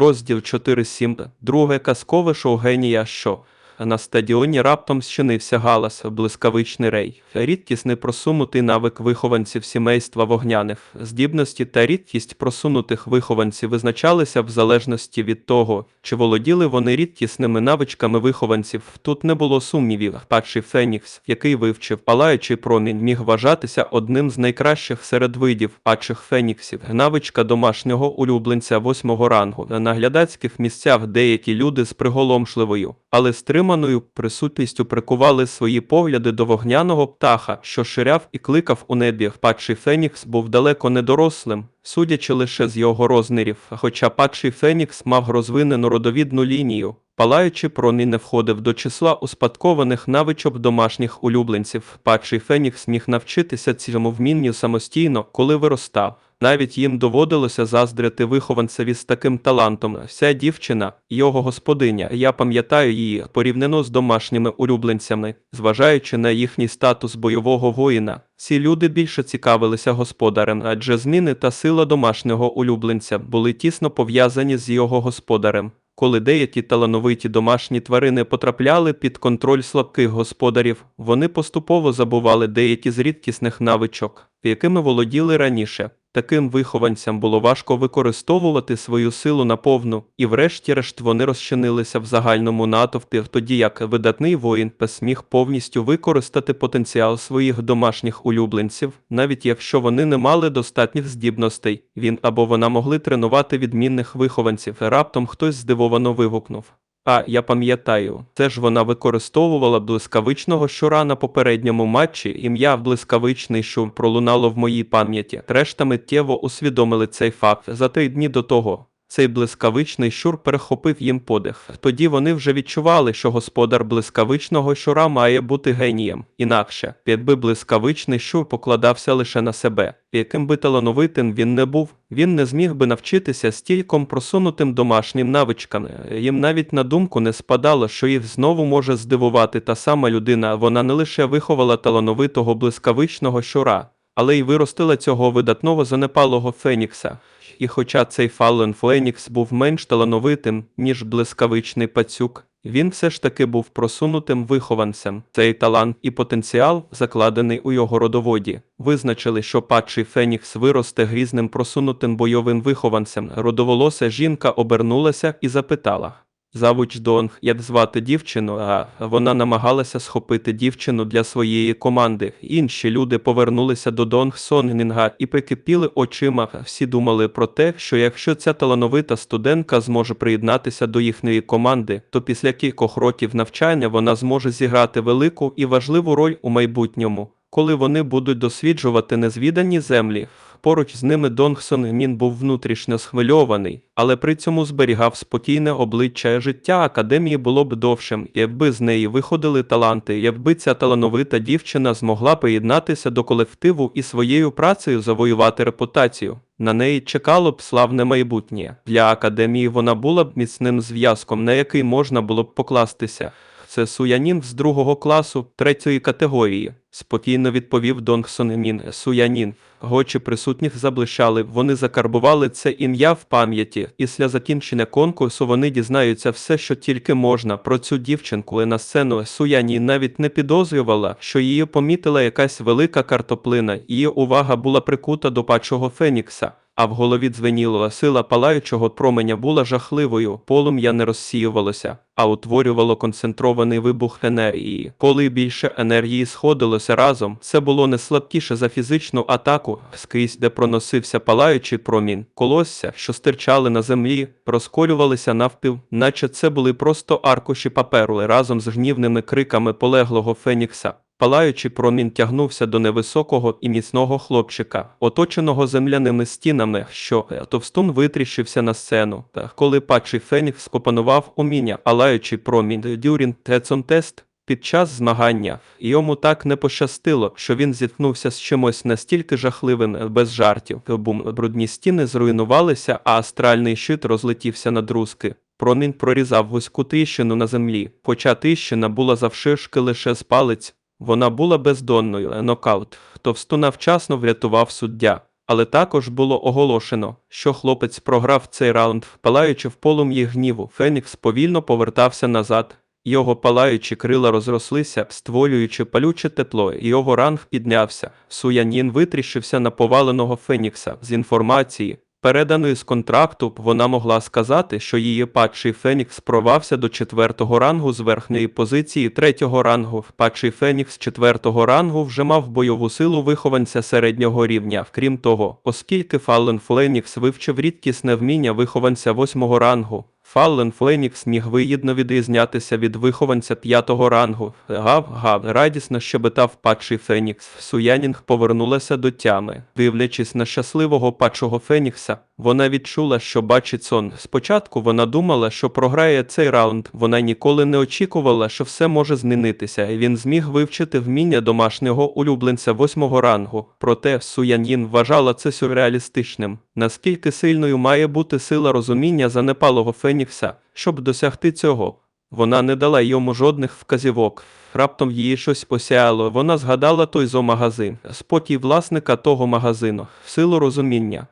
Розділ 4.7. Друге казкове шоу генія що. На стадіоні раптом зчинився галас, блискавичний рей. Рідкісний просунутий навик вихованців сімейства вогняних. Здібності та рідкість просунутих вихованців визначалися в залежності від того, чи володіли вони рідкісними навичками вихованців. Тут не було сумнівів. Падший Фенікс, який вивчив палаючий промінь, міг вважатися одним з найкращих серед видів падших феніксів. Навичка домашнього улюбленця восьмого рангу. На глядацьких місцях деякі люди з приголомшливою, але стриманою присутністю прикували свої погляди до вогняного птаха, що ширяв і кликав у небі. Падший Фенікс був далеко не дорослим, судячи лише з його розмірів, хоча падший Фенікс мав розвинену родовідну лінію. Палаючи промінь не входив до числа успадкованих навичок домашніх улюбленців. Падший Фенікс міг навчитися цьому вмінню самостійно, коли виростав. Навіть їм доводилося заздрити вихованцеві з таким талантом. Вся дівчина, його господиня, я пам'ятаю її порівняно з домашніми улюбленцями, зважаючи на їхній статус бойового воїна. Ці люди більше цікавилися господарем, адже зміни та сила домашнього улюбленця були тісно пов'язані з його господарем. Коли деякі талановиті домашні тварини потрапляли під контроль слабких господарів, вони поступово забували деякі з рідкісних навичок, якими володіли раніше. Таким вихованцям було важко використовувати свою силу наповну, і врешті-решт вони розчинилися в загальному натовпі, тоді як видатний воїн пес міг повністю використати потенціал своїх домашніх улюбленців, навіть якщо вони не мали достатніх здібностей, він або вона могли тренувати відмінних вихованців. Раптом хтось здивовано вигукнув. А я пам'ятаю, це ж вона використовувала блискавичного щура на попередньому матчі. Ім'я блискавичний шум пролунало в моїй пам'яті. Решта миттєво усвідомили цей факт за три дні до того. Цей блискавичний щур перехопив їм подих. Тоді вони вже відчували, що господар блискавичного щура має бути генієм. Інакше, якби блискавичний щур покладався лише на себе, яким би талановитим він не був, він не зміг би навчитися стільком просунутим домашнім навичкам. Їм навіть на думку не спадало, що їх знову може здивувати та сама людина. Вона не лише виховала талановитого блискавичного щура, але й виростила цього видатного занепалого Фенікса. І хоча цей Фаллен Фенікс був менш талановитим, ніж блискавичний пацюк, він все ж таки був просунутим вихованцем. Цей талант і потенціал, закладений у його родоводі, визначили, що падший Фенікс виросте грізним просунутим бойовим вихованцем. Родоволоса жінка обернулася і запитала. Завуч Донг, як звати дівчину, а вона намагалася схопити дівчину для своєї команди. Інші люди повернулися до Донг Сонгнінга і прикипіли очима. Всі думали про те, що якщо ця талановита студентка зможе приєднатися до їхньої команди, то після кількох років навчання вона зможе зіграти велику і важливу роль у майбутньому, коли вони будуть досліджувати незвідані землі. Поруч з ними Донгсон Мін був внутрішньо схвильований, але при цьому зберігав спокійне обличчя життя академії було б довшим, якби з неї виходили таланти, якби ця талановита дівчина змогла приєднатися до колективу і своєю працею завоювати репутацію. На неї чекало б славне майбутнє. Для академії вона була б міцним зв'язком, на який можна було б покластися. Це Суянін з другого класу третьої категорії, спокійно відповів Донгсон Мін. Суянін. Гочі присутніх заблищали, вони закарбували це ім'я в пам'яті. Після закінчення конкурсу вони дізнаються все, що тільки можна про цю дівчинку. На сцену Суяні навіть не підозрювала, що її помітила якась велика картоплина. Її увага була прикута до пачого Фенікса. А в голові дзвеніло сила палаючого променя була жахливою, полум'я не розсіювалося, а утворювало концентрований вибух енергії. Коли більше енергії сходилося разом, це було не слабкіше за фізичну атаку, скрізь, де проносився палаючий промінь, колосся, що стирчали на землі, розколювалися навпіл, наче це були просто аркуші паперу разом з гнівними криками полеглого Фенікса. Палаючий промінь тягнувся до невисокого і міцного хлопчика, оточеного земляними стінами, що товстун витріщився на сцену. Та коли падший Фенікс опанував уміння, палаючий промінь Дюрін Тецон Тест. Під час змагання йому так не пощастило, що він зіткнувся з чимось настільки жахливим без жартів. Бум брудні стіни зруйнувалися, а астральний щит розлетівся на друзки. Промінь прорізав вузьку тріщину на землі, хоча тріщина була завширшки лише з палець. Вона була бездонною, нокаут. Товстуна вчасно врятував суддя. Але також було оголошено, що хлопець програв цей раунд, палаючи в полум'ї гніву. Фенікс повільно повертався назад. Його палаючі крила розрослися, створюючи палюче тепло, і його ранг піднявся. Суянін витріщився на поваленого Фенікса з інформації. Переданої з контракту, вона могла сказати, що її падший Фенікс провався до четвертого рангу з верхньої позиції третього рангу. Падший Фенікс четвертого рангу вже мав бойову силу вихованця середнього рівня. Крім того, оскільки Фаллен Фенікс вивчив рідкісне вміння вихованця восьмого рангу, Фаллен Фенікс міг вигідно відрізнятися від вихованця п'ятого рангу. Гав-гав, радісно щебетав падший Фенікс. Суянінг повернулася до тями. Дивлячись на щасливого падшого Фенікса, вона відчула, що бачить сон. Спочатку вона думала, що програє цей раунд. Вона ніколи не очікувала, що все може змінитися, і він зміг вивчити вміння домашнього улюбленця восьмого рангу. Проте Суянін вважала це сюрреалістичним. Наскільки сильною має бути сила розуміння занепалого Фенікса, щоб досягти цього? Вона не дала йому жодних вказівок. Раптом її щось посяяло. Вона згадала той зоомагазин, спокій власника того магазину, силу розуміння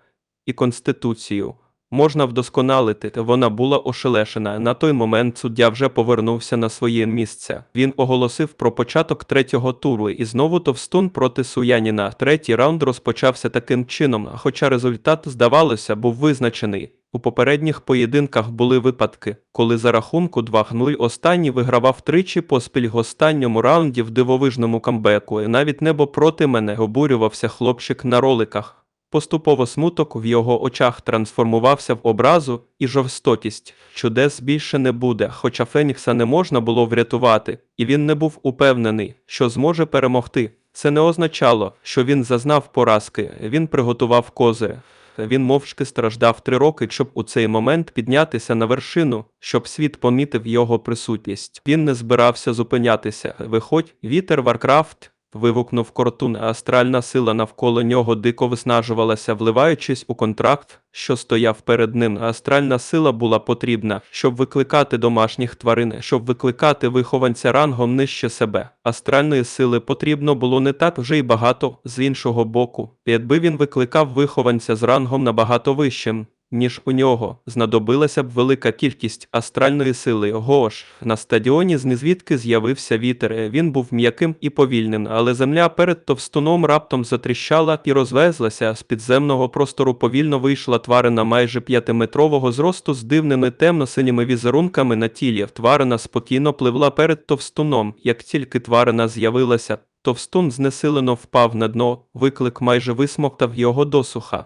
і конституцію. Можна вдосконалити, вона була ошелешена. На той момент суддя вже повернувся на своє місце. Він оголосив про початок третього туру і знову товстун проти Суяніна. Третій раунд розпочався таким чином, хоча результат, здавалося, був визначений. У попередніх поєдинках були випадки, коли за рахунку 2-0 останній вигравав тричі поспіль в останньому раунді в дивовижному камбеку, і навіть небо проти мене обурювався хлопчик на роликах. Поступово смуток в його очах трансформувався в образу і жорстокість. Чудес більше не буде, хоча Фенікса не можна було врятувати, і він не був упевнений, що зможе перемогти. Це не означало, що він зазнав поразки, він приготував козири. Він мовчки страждав три роки, щоб у цей момент піднятися на вершину, щоб світ помітив його присутність. Він не збирався зупинятися. Виходь, вітер Варкрафт. Вигукнув Кортун, астральна сила навколо нього дико виснажувалася, вливаючись у контракт, що стояв перед ним. Астральна сила була потрібна, щоб викликати домашніх тварин, щоб викликати вихованця рангом нижче себе. Астральної сили потрібно було не так вже й багато з іншого боку. Якби він викликав вихованця з рангом набагато вищим, ніж у нього, знадобилася б велика кількість астральної сили. Гош на стадіоні знізвідки з'явився вітер. Він був м'яким і повільним, але земля перед товстуном раптом затріщала і розвезлася. З підземного простору повільно вийшла тварина майже п'ятиметрового зросту з дивними темно-синіми візерунками на тілі. Тварина спокійно пливла перед товстуном. Як тільки тварина з'явилася, товстун знесилено впав на дно, виклик майже висмоктав його досуха.